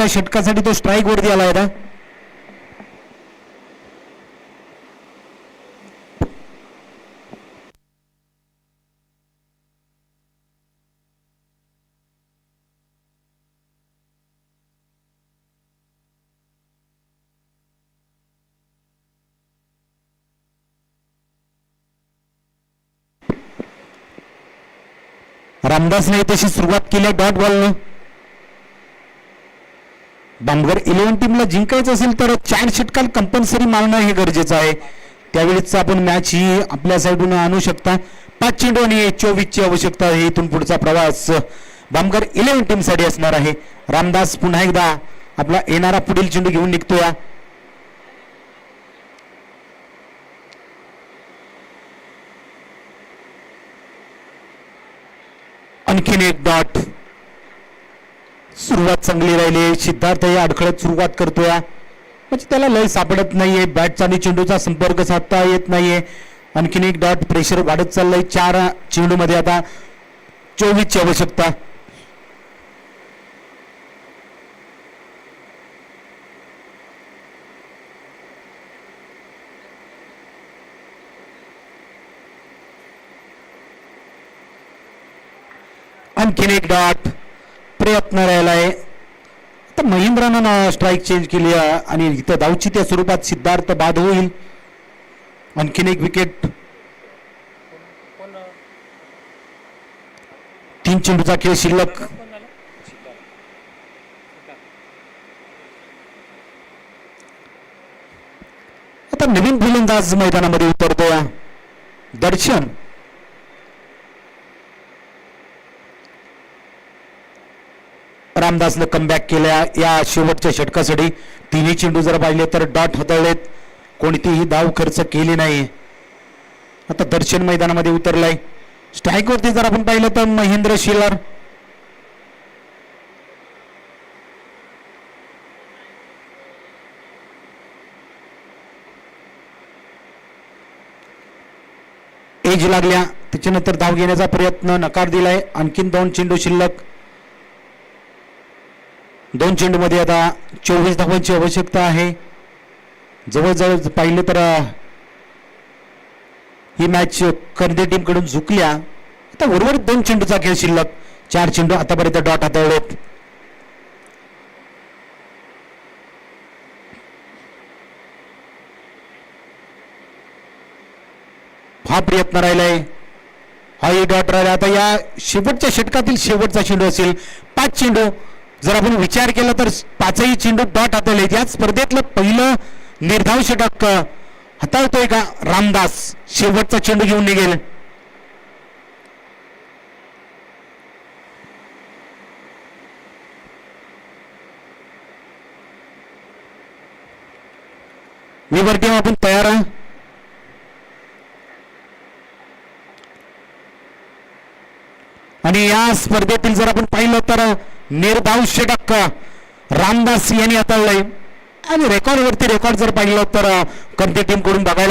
मागच्या षटकासाठी तो स्ट्राईक वरती आला होता रामदासने तशी सुरुवात केली डॉट बॉलनं बामगर इलेव्हन टीमला जिंकायचं असेल तर चार षटकाल कंपल्सरी मारणं हे गरजेचं आहे. त्यावेळेस आपण मॅच ही आपल्या साईडून आणू शकता. पाच चेंडू आणि चोवीसची आवश्यकता आहे. इथून पुढचा प्रवास बामगर इलेव्हन टीमसाठी असणार आहे. रामदास पुन्हा एकदा आपला येणारा पुढील चेंडू घेऊन निघतोय. आणखीन एक डॉट सुरुवात चांगली राहिली. सिद्धार्थ हे अडखळत सुरुवात करतोय. म्हणजे त्याला लय सापडत नाहीये. बॅटचा आणि चेंडूचा संपर्क साधता येत नाहीये. आणखीन एक डॉट प्रेशर वाढत चाललंय. चार चेंडू मध्ये आता चोवीसची आवश्यकता. आणखीन एक डॉट. प्रयत्न राहिला आहे आता महिंद्रानं स्ट्राईक चेंज केली आहे आणि इथं धावची त्या स्वरूपात सिद्धार्थ बाद होईल. आणखीन एक विकेट तीन चेंडूचा खेळ शिल्लक. आता नवीन फलंदाज मैदानामध्ये उतरतोय. दर्शन. रामदासनं कमबॅक केल्या. या शेवटच्या षटकासाठी तिन्ही चेंडू जर पाहिले तर डॉट हाताळलेत. कोणतीही धाव खर्च केली नाही. आता दर्शन मैदानामध्ये उतरलाय. स्ट्राईक वरती जर आपण पाहिलं तर महेंद्र शिलार. एज लागल्या. त्याच्यानंतर धाव घेण्याचा प्रयत्न नकार दिलाय. आणखीन दोन चेंडू शिल्लक. दोन चेंडूमध्ये आता चोवीस धावांची आवश्यकता आहे. जवळजवळ पाहिलं तर ही मॅच कर्दे टीमकडून झुकल्या. आता उर्वरित दोन चेंडूचा खेळ शिल्लक. चार चेंडू आतापर्यंत डॉट हाताळलेत. हा प्रयत्न राहिलाय. हाही डॉट राहिला. आता या शेवटच्या षटकातील शेवटचा चेंडू असेल. पाच चेंडू जर आपण विचार केला तर पाचही चेंडू डॉट हाताळले या स्पर्धेतलं पहिलं निर्धाव षटक हाताळतोय का रामदास? शेवटचा चेंडू घेऊन निघेल. विवर टीम आपण तयार आहे. आणि या स्पर्धेतील जर आपण पाहिलं तर निर्धाव टक्क. रामदास यांनी हाताळलंय आणि रेकॉर्ड वरती रेकॉर्ड जर पाहिलं तर कोणत्या टीमकडून बघायला